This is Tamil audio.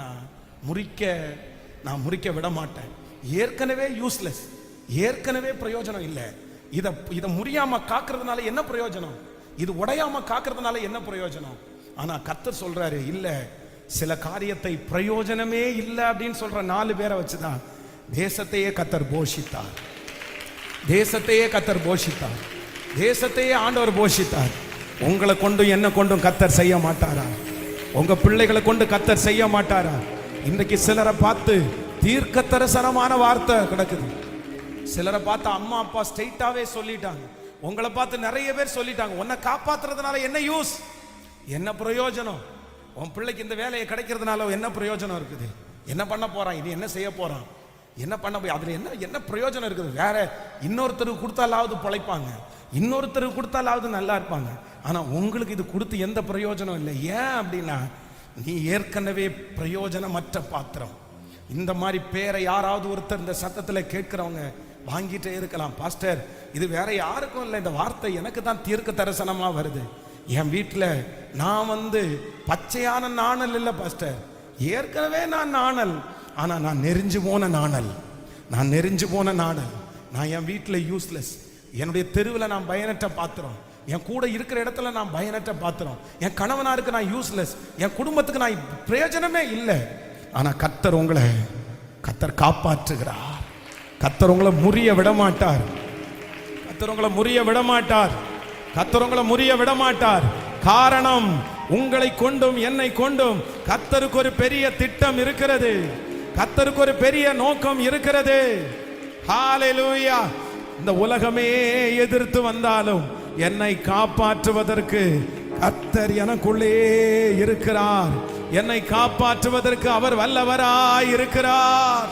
நான் முறிக்க நான் முறிக்க விட மாட்டேன் ஏற்கனவே யூஸ்லெஸ் ஏற்கனவே பிரயோஜனம் இல்லை. இதை இதை முறியாம காக்குறதுனால என்ன பிரயோஜனம்? இது உடையாம காக்குறதுனால என்ன பிரயோஜனம்? ஆனா கத்தர் சொல்றாரு இல்ல சில காரியத்தை பிரயோஜனமே இல்லை அப்படின்னு சொல்ற நாலு பேரை வச்சுதான் தேசத்தையே கத்தர் போஷித்தார். தேசத்தையே கத்தர் போஷித்தார். தேசத்தையே ஆண்டவர் போஷித்தார். உங்களை கொண்டும் என்ன கொண்டும் கத்தர் செய்ய மாட்டாரா? உங்க பிள்ளைகளை கொண்டு கத்தர் செய்ய மாட்டாரா? இன்றைக்கு சிலரை பார்த்து தீர்க்க தரிசனமான வார்த்தை கிடக்குது. சிலரை பார்த்து அம்மா அப்பா ஸ்ட்ரெயிட்டாவே சொல்லிட்டாங்க. உங்களை பார்த்து நிறைய பேர் சொல்லிட்டாங்க. உன்னை காப்பாத்துறதுனால என்ன யூஸ்? என்ன பிரயோஜனம்? உன் பிள்ளைக்கு இந்த வேலையை கிடைக்கிறதுனால என்ன பிரயோஜனம் இருக்குது? என்ன பண்ண போறான்? இது என்ன செய்ய போறான்? என்ன பண்ண போய் அதுல என்ன என்ன பிரயோஜனம் இருக்குது? வேற இன்னொருத்தருக்கு கொடுத்தாலாவது பிழைப்பாங்க. இன்னொருத்தருக்கு கொடுத்தாலாவது நல்லா இருப்பாங்க. ஆனால் உங்களுக்கு இது கொடுத்து எந்த பிரயோஜனம் இல்லை. ஏன் அப்படின்னா நீ ஏற்கனவே பிரயோஜனமற்ற பாத்திரம். இந்த மாதிரி பேரை யாராவது ஒருத்தர் இந்த சத்தத்தில் கேட்குறவங்க வாங்கிட்டே இருக்கலாம். பாஸ்டர் இது வேற யாருக்கும் இல்லை. இந்த வார்த்தை எனக்கு தான் தீர்க்க தரிசனமாக வருது. என் வீட்டில் நான் வந்து பச்சையான நாணல் இல்லை பாஸ்டர். ஏற்கனவே நான் நாணல். ஆனால் நான் நெறிஞ்சு போன நாணல். நான் நெறிஞ்சு போன நாணல். நான் என் வீட்டில் யூஸ்லெஸ் என்னுடைய தெருவில் நான் பயனற்ற பாத்திரம். என் கூட இருக்கிற இடத்துல நான் பயனற்ற பாத்திரம். என் கணவனாருக்கு நான் யூஸ்லெஸ் என் குடும்பத்துக்கு நான் பிரயோஜனமே இல்லை. ஆனால் கத்தர் உங்களை கத்தர் காப்பாற்றுகிறார். கத்தர் உங்களை முறிய விட மாட்டார் கத்தர் உங்களை முறிய விட மாட்டார் கத்தர் உங்களை முறிய விட மாட்டார் காரணம் உங்களை கொண்டும் என்னை கொண்டும் கத்தருக்கு ஒரு பெரிய திட்டம் இருக்கிறது. கத்தருக்கு ஒரு பெரிய நோக்கம் இருக்கிறது. ஹalleluya இந்த உலகமே எதிர்த்து வந்தாலும் என்னை காப்பாற்றுவதற்கு கத்தர் எனக்குள்ளே இருக்கிறார். என்னை காப்பாற்றுவதற்கு அவர் வல்லவராய் இருக்கிறார்